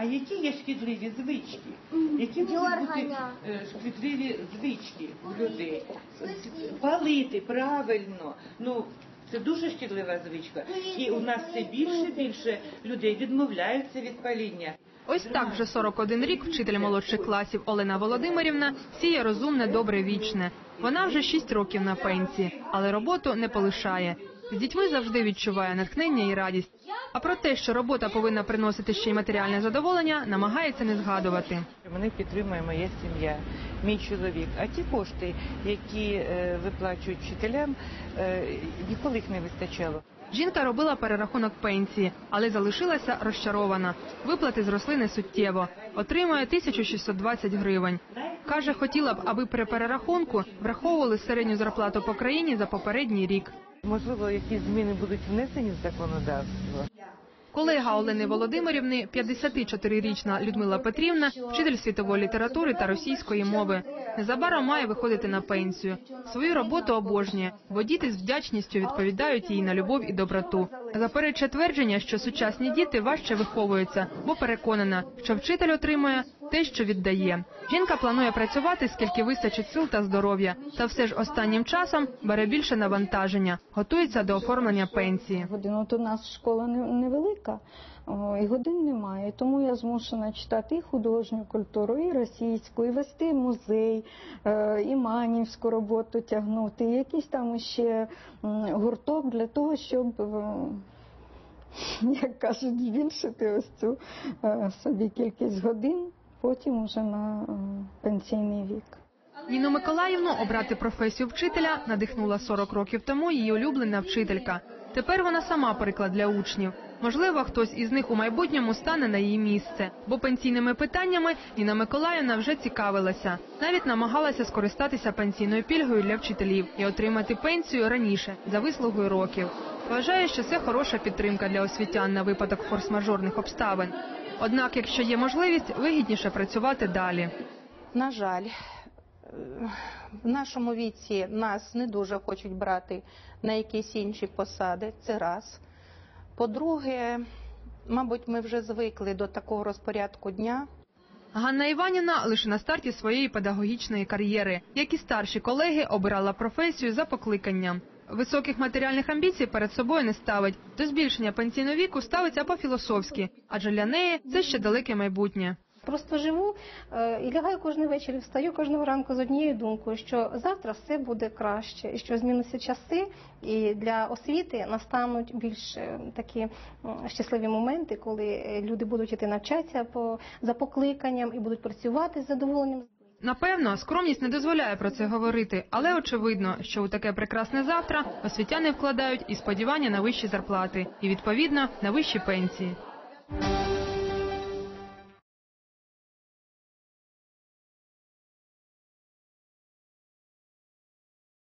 А які є шкідливі звички? Які можуть бути е, шкідливі звички у людей? Палити правильно. Ну це дуже шкідлива звичка. І у нас все більше і більше людей відмовляються від паління. Ось так вже 41 рік вчитель молодших класів Олена Володимирівна сіє розумне, добре, вічне. Вона вже 6 років на пенсії, але роботу не полишає. З дітьми завжди відчуває натхнення і радість. А про те, що робота повинна приносити ще й матеріальне задоволення, намагається не згадувати. Мене підтримує моя сім'я, мій чоловік. А ті кошти, які е, виплачують вчителям, е, ніколи їх не вистачало. Жінка робила перерахунок пенсії, але залишилася розчарована. Виплати зросли не суттєво. Отримує 1620 гривень. Каже, хотіла б, аби при перерахунку враховували середню зарплату по країні за попередній рік. Можливо, якісь зміни будуть внесені в законодавство. Колега Олени Володимирівни, 54-річна Людмила Петрівна, вчитель світової літератури та російської мови. Незабаром має виходити на пенсію. Свою роботу обожнює, бо діти з вдячністю відповідають їй на любов і доброту. Заперечує твердження, що сучасні діти важче виховуються, бо переконана, що вчитель отримує те, що віддає. Жінка планує працювати, скільки вистачить сил та здоров'я, та все ж останнім часом бере більше навантаження, готується до оформлення пенсії. годин. От у нас школа невелика, і годин немає. Тому я змушена читати і художню культуру, і російську, і вести музей, е, і манівську роботу тягнути, і якийсь там ще гурток для того, щоб. е, Як кажуть, збільшити ось цю е, собі кількість годин, потім уже на е, пенсійний вік. Ніну Миколаївну обрати професію вчителя надихнула 40 років тому її улюблена вчителька. Тепер вона сама приклад для учнів. Можливо, хтось із них у майбутньому стане на її місце, бо пенсійними питаннями Ніна Миколаївна вже цікавилася. Навіть намагалася скористатися пенсійною пільгою для вчителів і отримати пенсію раніше за вислугою років. Вважає, що це хороша підтримка для освітян на випадок форс-мажорних обставин. Однак, якщо є можливість, вигідніше працювати далі. На жаль, е, в нашому віці нас не дуже хочуть брати на якісь інші посади. Це раз. По-друге, мабуть, ми вже звикли до такого розпорядку дня. Ганна Іванівна лише на старті своєї педагогічної кар'єри, як і старші колеги, обирала професію за покликанням. Високих матеріальних амбіцій перед собою не ставить. До збільшення пенсійного віку ставиться по-філософськи, адже для неї це ще далеке майбутнє. Просто живу е, і лягаю кожен вечір, і встаю кожного ранку з однією думкою, що завтра все буде краще, і що змінуться часи, і для освіти настануть більш е, такі щасливі моменти, коли е, люди будуть іти навчатися по за покликанням і будуть працювати з задоволенням. Напевно, скромність не дозволяє про це говорити, але очевидно, що у таке прекрасне завтра освітяни вкладають і сподівання на вищі зарплати, і відповідно на вищі пенсії.